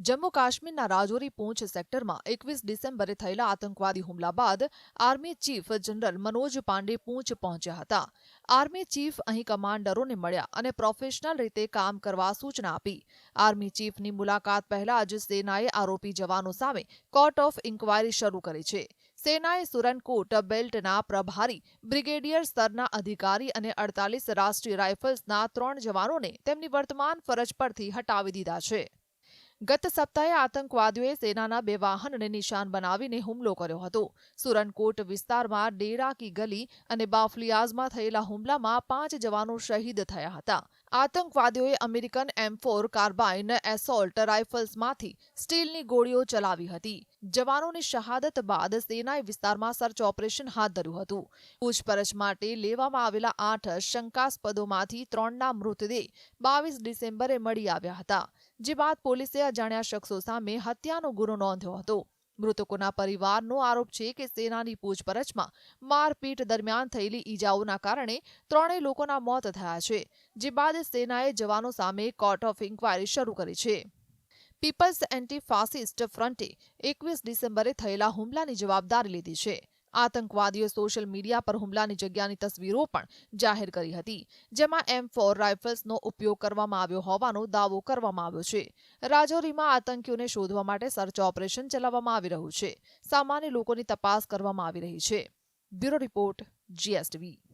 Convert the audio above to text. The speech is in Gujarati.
જમ્મુ કાશ્મીરના રાજૌરી પૂંછ સેક્ટરમાં એકવીસ ડિસેમ્બરે થયેલા આતંકવાદી હુમલા બાદ army chief general Manoj Pande Poonch પહોંચ્યા હતા. આર્મી ચીફ અહીં કમાન્ડરોને મળ્યા અને પ્રોફેશનલ રીતે કામ કરવા સૂચના આપી. આર્મી ચીફની મુલાકાત પહેલા જ સેનાએ આરોપી જવાનો સામે કોર્ટ ઓફ ઇન્કવાયરી શરૂ કરી છે. સેનાએ સુરનકોટ બેલ્ટના પ્રભારી, બ્રિગેડિયર સ્તરના અધિકારી અને અડતાલીસ રાષ્ટ્રીય રાઇફલ્સના ત્રણ જવાનોને તેમની વર્તમાન ફરજ પરથી હટાવી દીધા છે. ગત સપ્તાહે આતંકવાદીઓએ સેનાના બે વાહનને નિશાન બનાવીને હુમલો કર્યો હતો. સુરનકોટ વિસ્તારમાં ડેરા કી ગલી અને બાફલિયાઝમાં થયેલા હુમલામાં પાંચ જવાનો શહીદ થયા હતા. આતંકવાદીઓએ American M four carbine assault રાઇફલ્સમાંથી સ્ટીલની ગોળીઓ ચલાવી હતી. જવાનોની શહાદત બાદ સેનાએ વિસ્તારમાં સર્ચ ઓપરેશન હાથ ધર્યું હતું. પૂછપરછ માટે લેવામાં આવેલા આઠ શંકાસ્પદોમાંથી ત્રણના મૃતદેહ બાવીસ ડિસેમ્બરે મળી આવ્યા હતા. જે બાદ પોલીસે અજાણ્યા શખ્સો સામે હત્યાનો ગુનો નોંધ્યો હતો. મૃતકોના પરિવારનો આરોપ છે કે સેનાની પૂછપરછમાં મારપીટ દરમિયાન થયેલી ઈજાઓના કારણે ત્રણેય લોકોના મોત થયા છે, જે બાદ સેનાએ જવાનો સામે કોર્ટ ઓફ ઇન્કવાયરી શરૂ કરી છે. પીપલ્સ એન્ટી ફાસિસ્ટ ફ્રન્ટે એકવીસ ડિસેમ્બરે થયેલા હુમલાની જવાબદારી લીધી છે. આતંકવાદીઓએ સોશિયલ મીડિયા પર હુમલાની જગ્યાની તસવીરો પણ જાહેર કરી હતી, જેમાં એમ ફોર રાઇફલ્સનો ઉપયોગ કરવામાં આવ્યો હોવાનો દાવો કરવામાં આવ્યો છે. રાજૌરીમાં આતંકીઓને શોધવા માટે સર્ચ ઓપરેશન ચલાવવામાં આવી રહ્યું છે. સામાન્ય લોકોની તપાસ કરવામાં આવી રહી છે. Bureau report, GSTV.